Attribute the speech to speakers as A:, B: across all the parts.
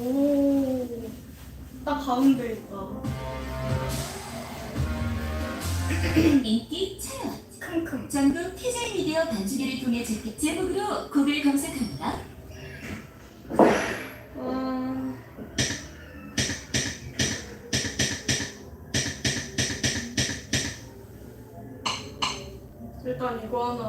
A: 오. 딱 가운데 있다.
B: 인기 차연
A: 킁킁.
B: 전국 TJ 미디어 반주기를 통해 제작 제목으로 곡을 검색합니다.
A: 와. 일단 이거 하나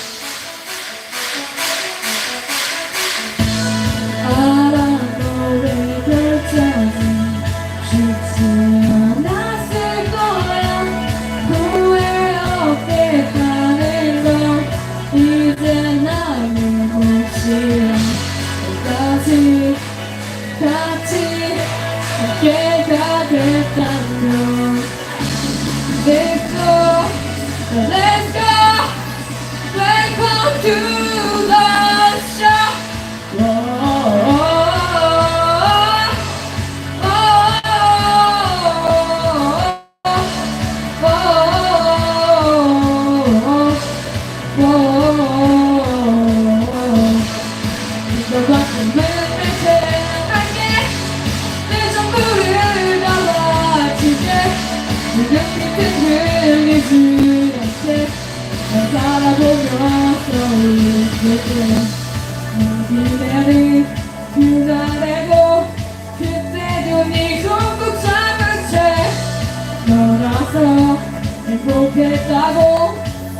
C: 행복했다고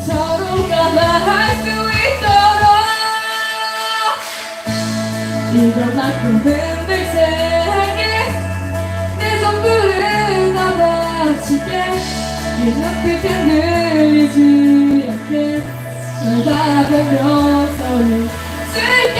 C: 서로가 말할 수 있도록. 이것만큼 흔들 세게 내 전부를 다 바칠게. 이 눈빛은 들리지 않게 널 바라보며 서울 쓸게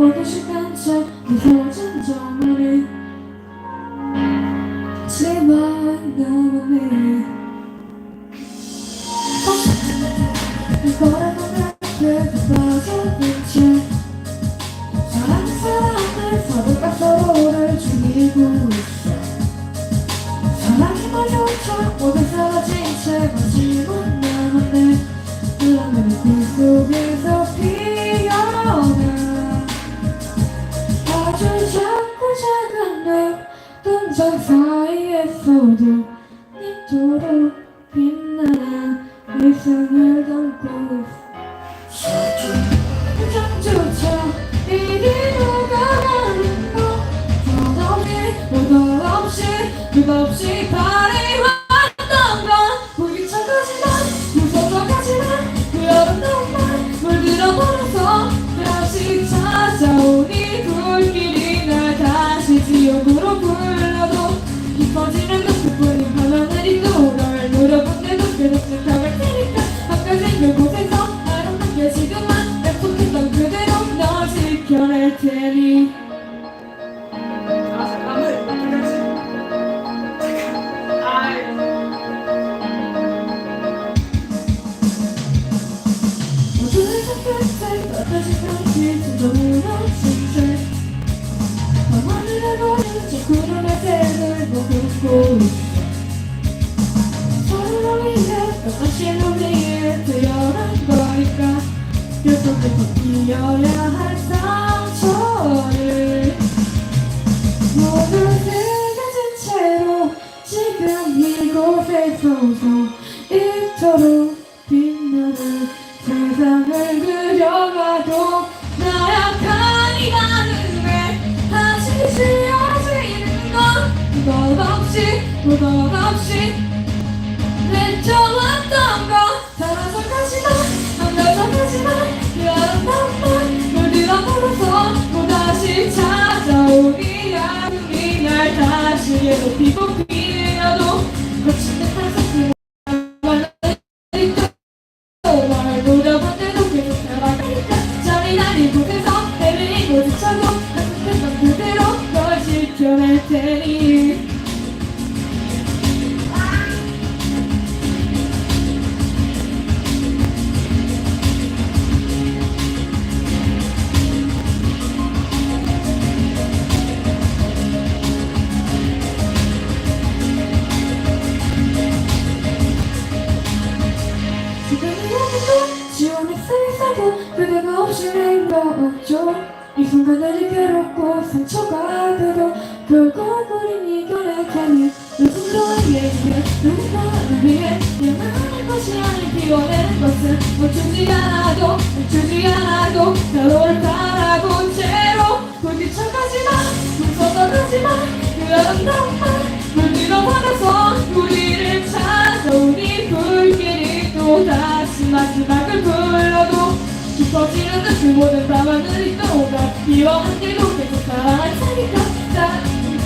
C: 것조 Deus. 서서
A: 이토록 빛나는 세상을 그려가도 나약한 이 가슴에 다시 지어지는 건 끝없이 끝없이 내쳐왔던 건 살아서까지만 만나서까지만 그 아름다운 말 물들어 버려서 또다시 찾아오기 아름이 날 다시 괴롭히고 피어도 거친 듯한 상처가 돼도 결국 우린 이겨낼 테니 누군가에게 누군가를 위해 미안한 것이 아닌 피워내는 것은 멈추지 않아도 멈추지 않아도 서로를 바라본 채로 불빛쳐가지만 무서워가지만 그 아름다운 말 물들어버려서 우리를 찾아온 이 불길이 또 다시 마지막을 불러도 깊어지는 듯그 모든 밤하늘이 떠오가 이와 함께도 계속 사랑할 테니까 자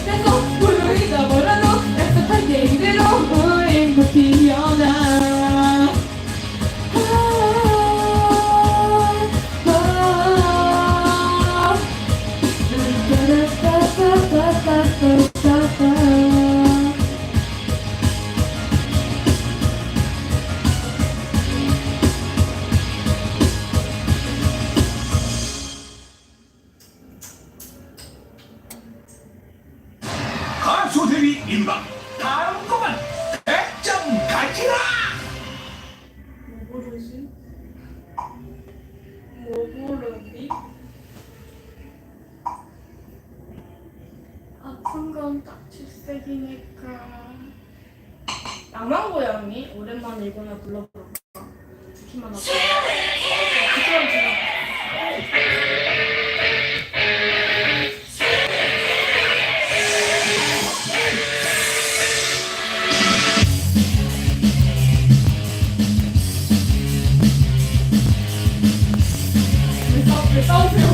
A: 계속 불로 잊어버려도 약속할게 이대로
D: 가수 데뷔 임박. 다음 곡은 100점 가지라!
C: 뭐 부르지? 뭐 부르지? 아픈 건 딱 질색이니까. 나만 고양이? 오랜만에 이거나 불러볼까? 듣기만 하고 제가 왜
A: Então, Deus.